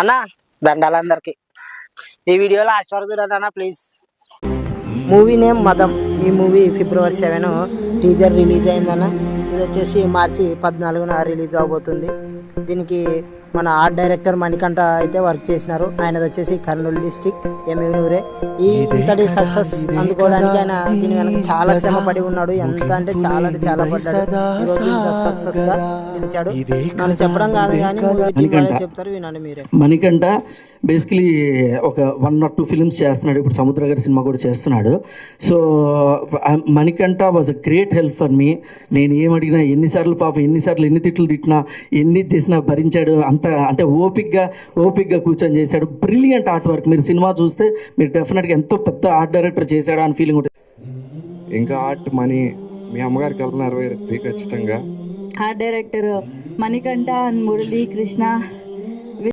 అన్నా దండాలందరికీ. ఈ వీడియోలో లాస్ట్ వరకు చూడండి అన్న ప్లీజ్ మూవీ నేమ్ మదం. ఈ movie February seven teaser release అయిందన్న. ఇది వచ్చేసి మార్చి పద్నాలుగున రిలీజ్ అవబోతుంది. దీనికి మన ఆర్ట్ డైరెక్టర్ మణికంఠ అయితే వర్క్ చేసినారు. ఆయనది వచ్చేసి కర్నూలు డిస్టిక్ ఎమ్మెనూరే ఈ ఇంతటి సక్సెస్ అందుకోవడానికి ఆయన దీని వెనక చాలా శ్రమ పడి ఉన్నాడు. ఎంత అంటే చాలా అంటే చాలా పడ్డాడు. ఈరోజు ఇంత సక్సెస్గా నిలిచాడు. మనం చెప్పడం కాదు కానీ చెప్తారు వినండి మీరే. మణికంఠ బేసికలీ ఒక వన్ ఆర్ టూ ఫిల్మ్స్ చేస్తున్నాడు. ఇప్పుడు సముద్ర గారి సినిమా కూడా చేస్తున్నాడు. So Manikanta was a great help for me నేను ఏం అడిగినా ఎన్నిసార్లు పాపం ఎన్నిసార్లు ఎన్ని తిట్లు తిట్టినా ఎన్ని చేసినా భరించాడు అంత అంటే ఓపిక్గా ఓపిక్గా కూర్చొని చేశాడు. బ్రిలియంట్ ఆర్ట్ వర్క్ మీరు సినిమా చూస్తే మీరు డెఫినెట్గా ఎంతో పెద్ద ఆర్ట్ డైరెక్టర్ చేశాడు అని ఫీలింగ్ ఉంటుంది. ఇంకా ఆర్ట్ మనీ మీ అమ్మగారి కల్పన నెరవేరుద్ది ఖచ్చితంగా. Art director Manikanta and Murali Krishna